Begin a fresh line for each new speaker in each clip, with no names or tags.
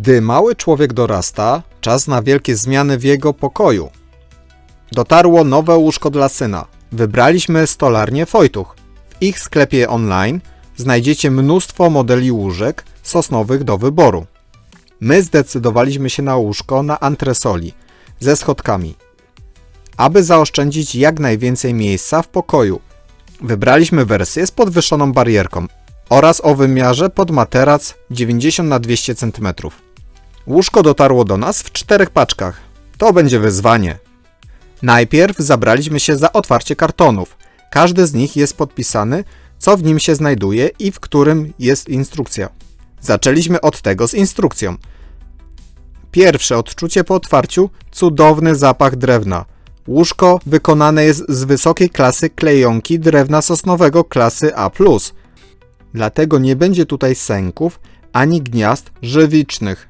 Gdy mały człowiek dorasta, czas na wielkie zmiany w jego pokoju. Dotarło nowe łóżko dla syna. Wybraliśmy stolarnię Wojtuch. W ich sklepie online znajdziecie mnóstwo modeli łóżek sosnowych do wyboru. My zdecydowaliśmy się na łóżko na antresoli ze schodkami, aby zaoszczędzić jak najwięcej miejsca w pokoju. Wybraliśmy wersję z podwyższoną barierką oraz o wymiarze pod materac 90 na 200 cm. Łóżko dotarło do nas w czterech paczkach. To będzie wyzwanie. Najpierw zabraliśmy się za otwarcie kartonów. Każdy z nich jest podpisany, co w nim się znajduje i w którym jest instrukcja. Zaczęliśmy od tego z instrukcją. Pierwsze odczucie po otwarciu cudowny zapach drewna. Łóżko wykonane jest z wysokiej klasy klejonki drewna sosnowego klasy A. Dlatego nie będzie tutaj sęków ani gniazd żywicznych.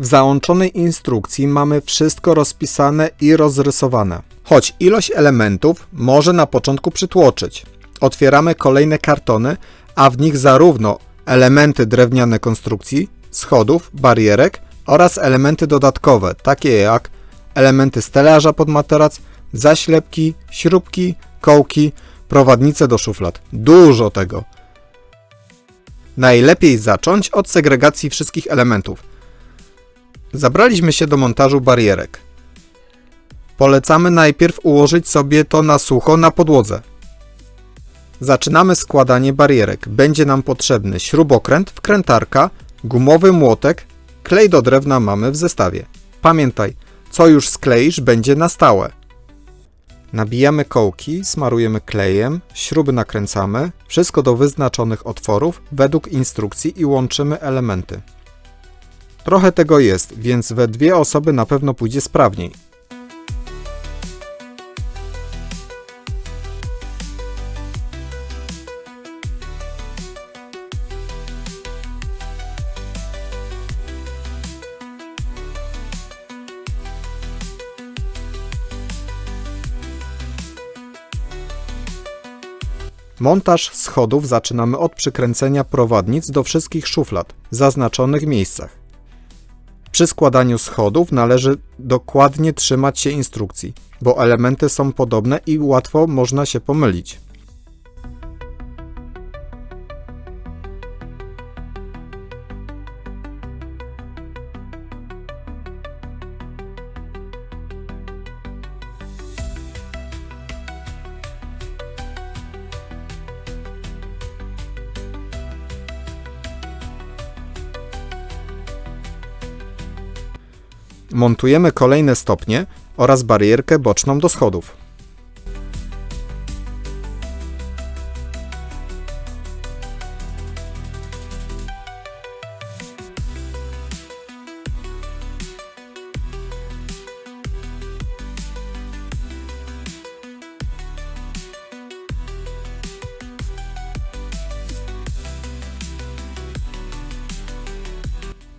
W załączonej instrukcji mamy wszystko rozpisane i rozrysowane. Choć ilość elementów może na początku przytłoczyć. Otwieramy kolejne kartony, a w nich zarówno elementy drewniane konstrukcji, schodów, barierek oraz elementy dodatkowe, takie jak elementy stelaża pod materac, zaślepki, śrubki, kołki, prowadnice do szuflad. Dużo tego. Najlepiej zacząć od segregacji wszystkich elementów. Zabraliśmy się do montażu barierek. Polecamy najpierw ułożyć sobie to na sucho na podłodze. Zaczynamy składanie barierek. Będzie nam potrzebny śrubokręt, wkrętarka, gumowy młotek, klej do drewna mamy w zestawie. Pamiętaj, co już skleisz będzie na stałe. Nabijamy kołki, smarujemy klejem, śruby nakręcamy, wszystko do wyznaczonych otworów według instrukcji i łączymy elementy. Trochę tego jest, więc we dwie osoby na pewno pójdzie sprawniej. Montaż schodów zaczynamy od przykręcenia prowadnic do wszystkich szuflad zaznaczonych miejscach. Przy składaniu schodów należy dokładnie trzymać się instrukcji, bo elementy są podobne i łatwo można się pomylić. Montujemy kolejne stopnie oraz barierkę boczną do schodów.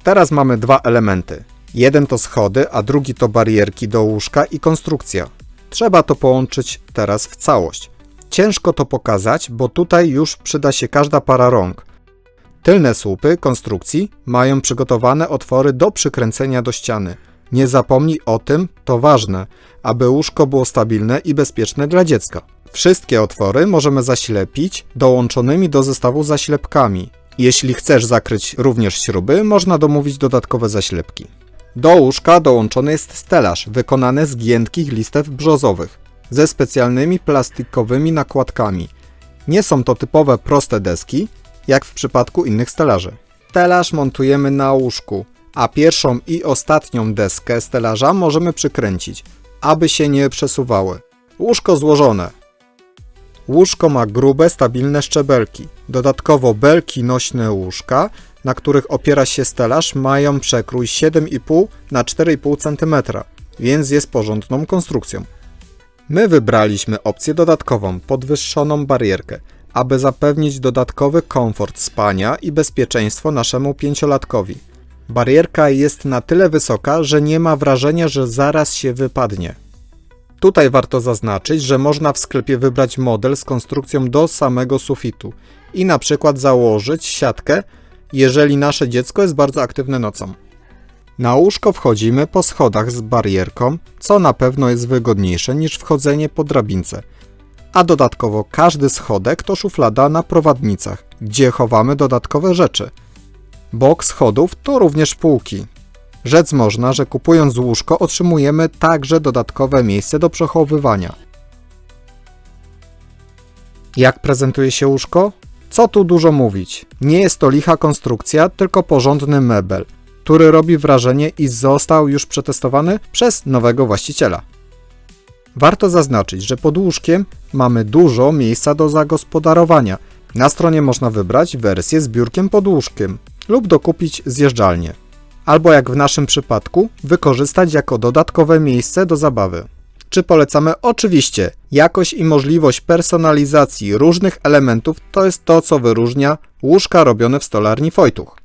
Teraz mamy dwa elementy. Jeden to schody, a drugi to barierki do łóżka i konstrukcja. Trzeba to połączyć teraz w całość. Ciężko to pokazać, bo tutaj już przyda się każda para rąk. Tylne słupy konstrukcji mają przygotowane otwory do przykręcenia do ściany. Nie zapomnij o tym, to ważne, aby łóżko było stabilne i bezpieczne dla dziecka. Wszystkie otwory możemy zaślepić dołączonymi do zestawu zaślepkami. Jeśli chcesz zakryć również śruby, można domówić dodatkowe zaślepki. Do łóżka dołączony jest stelaż wykonany z giętkich listew brzozowych ze specjalnymi plastikowymi nakładkami. Nie są to typowe proste deski, jak w przypadku innych stelaży. Stelaż montujemy na łóżku, a pierwszą i ostatnią deskę stelaża możemy przykręcić, aby się nie przesuwały. Łóżko złożone. Łóżko ma grube, stabilne szczebelki. Dodatkowo belki nośne łóżka na których opiera się stelaż, mają przekrój 7,5 na 4,5 cm, więc jest porządną konstrukcją. My wybraliśmy opcję dodatkową, podwyższoną barierkę, aby zapewnić dodatkowy komfort spania i bezpieczeństwo naszemu pięciolatkowi. Barierka jest na tyle wysoka, że nie ma wrażenia, że zaraz się wypadnie. Tutaj warto zaznaczyć, że można w sklepie wybrać model z konstrukcją do samego sufitu i na przykład założyć siatkę jeżeli nasze dziecko jest bardzo aktywne nocą. Na łóżko wchodzimy po schodach z barierką, co na pewno jest wygodniejsze niż wchodzenie po drabince. A dodatkowo każdy schodek to szuflada na prowadnicach, gdzie chowamy dodatkowe rzeczy. Bok schodów to również półki. Rzec można, że kupując łóżko otrzymujemy także dodatkowe miejsce do przechowywania. Jak prezentuje się łóżko? Co tu dużo mówić? Nie jest to licha konstrukcja, tylko porządny mebel, który robi wrażenie i został już przetestowany przez nowego właściciela. Warto zaznaczyć, że pod łóżkiem mamy dużo miejsca do zagospodarowania. Na stronie można wybrać wersję z biurkiem pod łóżkiem lub dokupić zjeżdżalnię. Albo jak w naszym przypadku, wykorzystać jako dodatkowe miejsce do zabawy. Czy polecamy? Oczywiście. Jakość i możliwość personalizacji różnych elementów to jest to, co wyróżnia łóżka robione w stolarni Wojtuch.